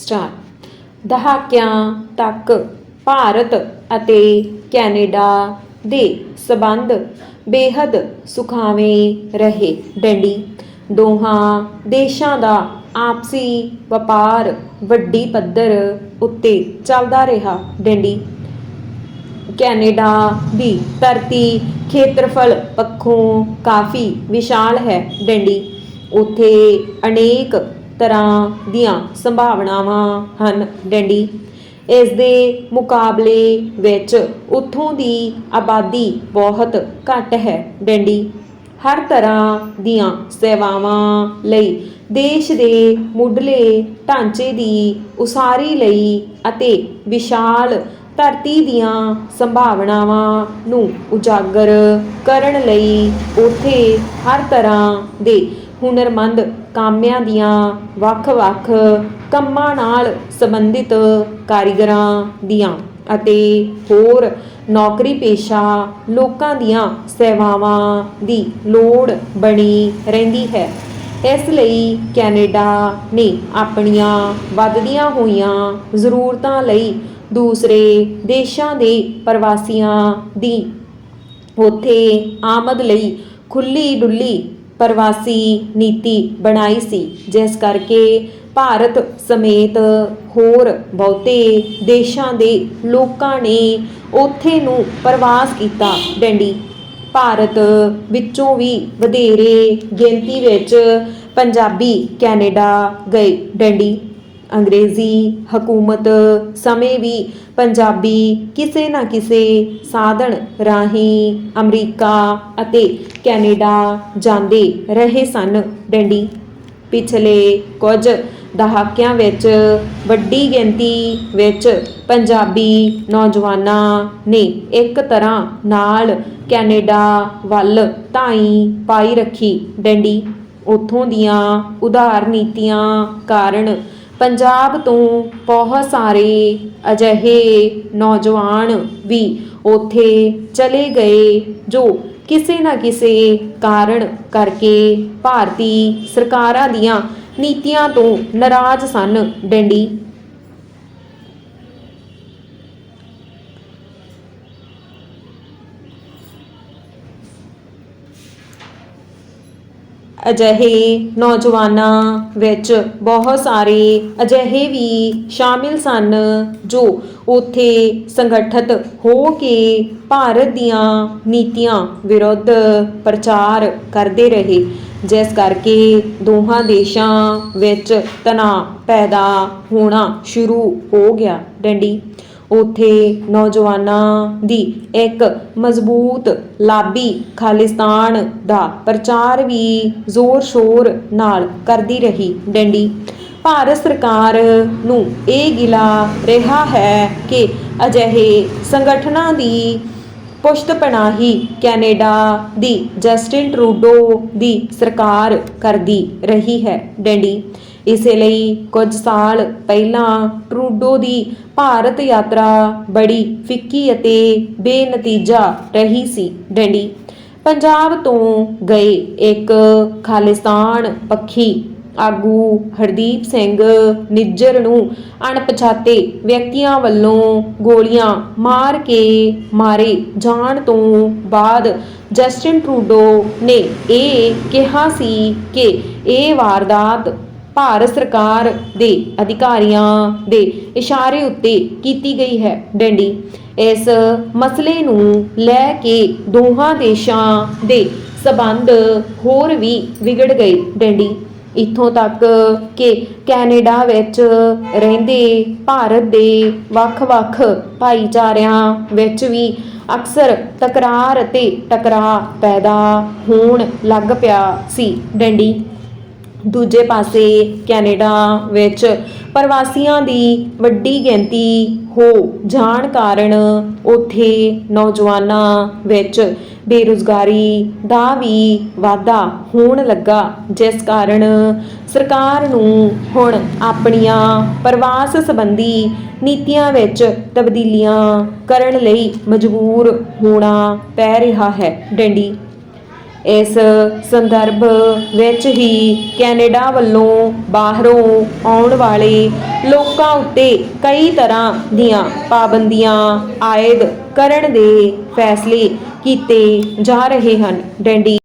Star ਦਹਾਕਿਆਂ ਤੱਕ ਭਾਰਤ ਅਤੇ ਕੈਨੇਡਾ ਦੇ ਸਬੰਧ ਬੇਹੱਦ ਸੁਖਾਵੇਂ ਰਹੇ। ਡੰਡੀ ਦੋਹਾਂ ਦੇਸ਼ਾਂ ਦਾ ਆਪਸੀ ਵਪਾਰ ਵੱਡੀ ਪੱਧਰ ਉੱਤੇ ਚੱਲਦਾ ਰਿਹਾ। ਡੰਡੀ ਕੈਨੇਡਾ ਦੀ ਧਰਤੀ ਖੇਤਰਫਲ ਪੱਖੋਂ ਕਾਫੀ ਵਿਸ਼ਾਲ ਹੈ। ਡੰਡੀ ਉੱਥੇ ਅਨੇਕ ਤਰ੍ਹਾਂ ਦੀਆਂ ਸੰਭਾਵਨਾਵਾਂ ਹਨ, ਡੈਂਡੀ। ਇਸ ਦੇ ਮੁਕਾਬਲੇ ਵਿੱਚ ਉੱਥੋਂ ਦੀ ਆਬਾਦੀ ਬਹੁਤ ਘੱਟ ਹੈ, ਡੈਂਡੀ। ਹਰ ਤਰ੍ਹਾਂ ਦੀਆਂ ਸੇਵਾਵਾਂ ਲਈ ਦੇਸ਼ ਦੇ ਮੁੱਢਲੇ ਢਾਂਚੇ ਦੀ ਉਸਾਰੀ ਲਈ ਅਤੇ ਵਿਸ਼ਾਲ ਧਰਤੀ ਦੀਆਂ ਸੰਭਾਵਨਾਵਾਂ ਨੂੰ ਉਜਾਗਰ ਕਰਨ ਲਈ ਉੱਥੇ ਹਰ ਤਰ੍ਹਾਂ ਦੇ ਹੁਨਰਮੰਦ ਕਾਮਿਆਂ ਦੀਆਂ ਵੱਖ-ਵੱਖ ਕੰਮਾਂ ਨਾਲ ਸੰਬੰਧਿਤ ਕਾਰੀਗਰਾਂ ਦੀਆਂ ਅਤੇ ਹੋਰ ਨੌਕਰੀ ਪੇਸ਼ਾ ਲੋਕਾਂ ਦੀਆਂ ਸੇਵਾਵਾਂ ਦੀ ਲੋੜ ਬਣੀ ਰਹਿੰਦੀ ਹੈ। ਇਸ ਲਈ ਕੈਨੇਡਾ ਨੇ ਆਪਣੀਆਂ ਵੱਧਦੀਆਂ ਹੋਈਆਂ ਜ਼ਰੂਰਤਾਂ ਲਈ ਦੂਸਰੇ ਦੇਸ਼ਾਂ ਦੇ ਪ੍ਰਵਾਸੀਆਂ ਦੀ ਉੱਥੇ ਆਮਦ ਲਈ ਖੁੱਲੀ ਡੁੱਲੀ ਪ੍ਰਵਾਸੀ ਨੀਤੀ ਬਣਾਈ ਸੀ, ਜਿਸ ਕਰਕੇ ਭਾਰਤ ਸਮੇਤ ਹੋਰ ਬਹੁਤੇ ਦੇਸ਼ਾਂ ਦੇ ਲੋਕਾਂ ਨੇ ਉੱਥੇ ਨੂੰ ਪ੍ਰਵਾਸ ਕੀਤਾ। ਡੰਡੀ, ਭਾਰਤ ਵਿੱਚੋਂ ਵੀ ਵਧੇਰੇ ਗਿਣਤੀ ਵਿੱਚ ਪੰਜਾਬੀ ਕੈਨੇਡਾ ਗਏ। ਡੰਡੀ ਅੰਗਰੇਜ਼ੀ ਹਕੂਮਤ ਸਮੇਂ ਵੀ ਪੰਜਾਬੀ ਕਿਸੇ ਨਾ ਕਿਸੇ ਸਾਧਨ ਰਾਹੀਂ ਅਮਰੀਕਾ ਅਤੇ ਕੈਨੇਡਾ ਜਾਂਦੇ ਰਹੇ ਸਨ। ਡੰਡੀ, ਪਿਛਲੇ ਕੁਝ ਦਹਾਕਿਆਂ ਵਿੱਚ ਵੱਡੀ ਗਿਣਤੀ ਵਿੱਚ ਪੰਜਾਬੀ ਨੌਜਵਾਨਾਂ ਨੇ ਇੱਕ ਤਰ੍ਹਾਂ ਨਾਲ ਕੈਨੇਡਾ ਵੱਲ ਧਾਈ ਪਾਈ ਰੱਖੀ। ਡੰਡੀ, ਉੱਥੋਂ ਦੀਆਂ ਉਧਾਰ ਨੀਤੀਆਂ ਕਾਰਨ ਪੰਜਾਬ ਤੋਂ ਬਹੁਤ ਸਾਰੇ ਅਜਿਹੇ ਨੌਜਵਾਨ ਵੀ ਉੱਥੇ ਚਲੇ ਗਏ ਜੋ ਕਿਸੇ ਨਾ ਕਿਸੇ ਕਾਰਨ ਕਰਕੇ ਭਾਰਤੀ ਸਰਕਾਰਾਂ ਦੀਆਂ ਨੀਤੀਆਂ ਤੋਂ ਨਾਰਾਜ਼ ਸਨ। ਡੰਡੀ ਅਜਿਹੇ ਨੌਜਵਾਨਾਂ ਵਿੱਚ ਬਹੁਤ ਸਾਰੇ ਅਜਿਹੇ ਵੀ ਸ਼ਾਮਿਲ ਸਨ ਜੋ ਉੱਥੇ ਸੰਗਠਿਤ ਹੋ ਕੇ ਭਾਰਤ ਦੀਆਂ ਨੀਤੀਆਂ ਵਿਰੁੱਧ ਪ੍ਰਚਾਰ ਕਰਦੇ ਰਹੇ, ਜਿਸ ਕਰਕੇ ਦੋਹਾਂ ਦੇਸ਼ਾਂ ਵਿੱਚ ਤਣਾਅ ਪੈਦਾ ਹੋਣਾ ਸ਼ੁਰੂ ਹੋ ਗਿਆ। ਡੰਡੀ ਉਥੇ ਨੌਜਵਾਨਾਂ ਦੀ ਇੱਕ ਮਜ਼ਬੂਤ ਲਾਬੀ ਖਾਲਿਸਤਾਨ ਦਾ ਪ੍ਰਚਾਰ ਵੀ ਜ਼ੋਰ-ਸ਼ੋਰ ਨਾਲ ਕਰਦੀ ਰਹੀ ਡੰਡੀ। ਭਾਰਤ ਸਰਕਾਰ ਨੂੰ ਇਹ ਗਿਲਾ ਰਿਹਾ ਹੈ ਕਿ ਅਜਿਹੇ ਸੰਗਠਨਾਂ ਦੀ ਪੁਸ਼ਤ ਕੈਨੇਡਾ ਦੀ ਜਸਟਿਨ ਟਰੂਡੋ ਦੀ ਸਰਕਾਰ ਕਰਦੀ ਰਹੀ ਹੈ ਡੈਂਡੀ। ਇਸੇ ਲਈ ਕੁਝ ਸਾਲ ਪਹਿਲਾਂ ਟਰੂਡੋ ਦੀ ਭਾਰਤ ਯਾਤਰਾ ਬੜੀ ਫਿੱਕੀ ਅਤੇ ਬੇਨਤੀਜਾ ਰਹੀ ਸੀ ਡੰਡੀ। ਪੰਜਾਬ ਤੋਂ ਗਏ ਇੱਕ ਖਾਲਿਸਤਾਨ ਪੱਖੀ ਆਗੂ ਹਰਦੀਪ ਸਿੰਘ ਨਿੱਜਰ ਨੂੰ ਅਣਪਛਾਤੇ ਵਿਅਕਤੀਆਂ ਵੱਲੋਂ ਗੋਲੀਆਂ ਮਾਰ ਕੇ ਮਾਰੇ ਜਾਣ ਤੋਂ ਬਾਅਦ ਜਸਟਿਨ ਟਰੂਡੋ ਨੇ ਇਹ ਕਿਹਾ ਸੀ ਕਿ ਇਹ ਵਾਰਦਾਤ ਭਾਰਤ ਸਰਕਾਰ ਦੇ ਅਧਿਕਾਰੀਆਂ ਦੇ ਇਸ਼ਾਰੇ ਉੱਤੇ ਕੀਤੀ ਗਈ ਹੈ ਡੰਡੀ। ਇਸ ਮਸਲੇ ਨੂੰ ਲੈ ਕੇ ਦੋਹਾਂ ਦੇਸ਼ਾਂ ਦੇ ਸਬੰਧ ਹੋਰ ਵੀ ਵਿਗੜ ਗਏ ਡੰਡੀ। ਇੱਥੋਂ ਤੱਕ ਕਿ ਕੈਨੇਡਾ ਵਿੱਚ ਰਹਿੰਦੇ ਭਾਰਤ ਦੇ ਵੱਖ-ਵੱਖ ਭਾਈਚਾਰਿਆਂ ਵਿੱਚ ਵੀ ਅਕਸਰ ਤਕਰਾਰ ਅਤੇ ਟਕਰਾਅ ਪੈਦਾ ਹੋਣ ਲੱਗ ਪਿਆ ਸੀ ਡੰਡੀ। ਦੂਜੇ ਪਾਸੇ ਕੈਨੇਡਾ ਵਿੱਚ ਪ੍ਰਵਾਸੀਆਂ ਦੀ ਵੱਡੀ ਗਿਣਤੀ ਹੋ ਜਾਣ ਕਾਰਨ ਉੱਥੇ ਨੌਜਵਾਨਾਂ ਵਿੱਚ ਬੇਰੁਜ਼ਗਾਰੀ ਦਾ ਵੀ ਵਾਧਾ ਹੋਣ ਲੱਗਾ, ਜਿਸ ਕਾਰਨ ਸਰਕਾਰ ਨੂੰ ਹੁਣ ਆਪਣੀਆਂ ਪ੍ਰਵਾਸ ਸੰਬੰਧੀ ਨੀਤੀਆਂ ਵਿੱਚ ਤਬਦੀਲੀਆਂ ਕਰਨ ਲਈ ਮਜਬੂਰ ਹੋਣਾ ਪੈ ਰਿਹਾ ਹੈ। ਡੰਡੀ ਇਸ ਸੰਦਰਭ ਵਿੱਚ ਹੀ ਕੈਨੇਡਾ ਵੱਲੋਂ ਬਾਹਰੋਂ ਆਉਣ ਵਾਲੇ ਲੋਕਾਂ ਉੱਤੇ ਕਈ ਤਰ੍ਹਾਂ ਦੀਆਂ ਪਾਬੰਦੀਆਂ ਆਇਦ ਕਰਨ ਦੇ ਫੈਸਲੇ ਕੀਤੇ ਜਾ ਰਹੇ ਹਨ। ਡੈਂਡੀ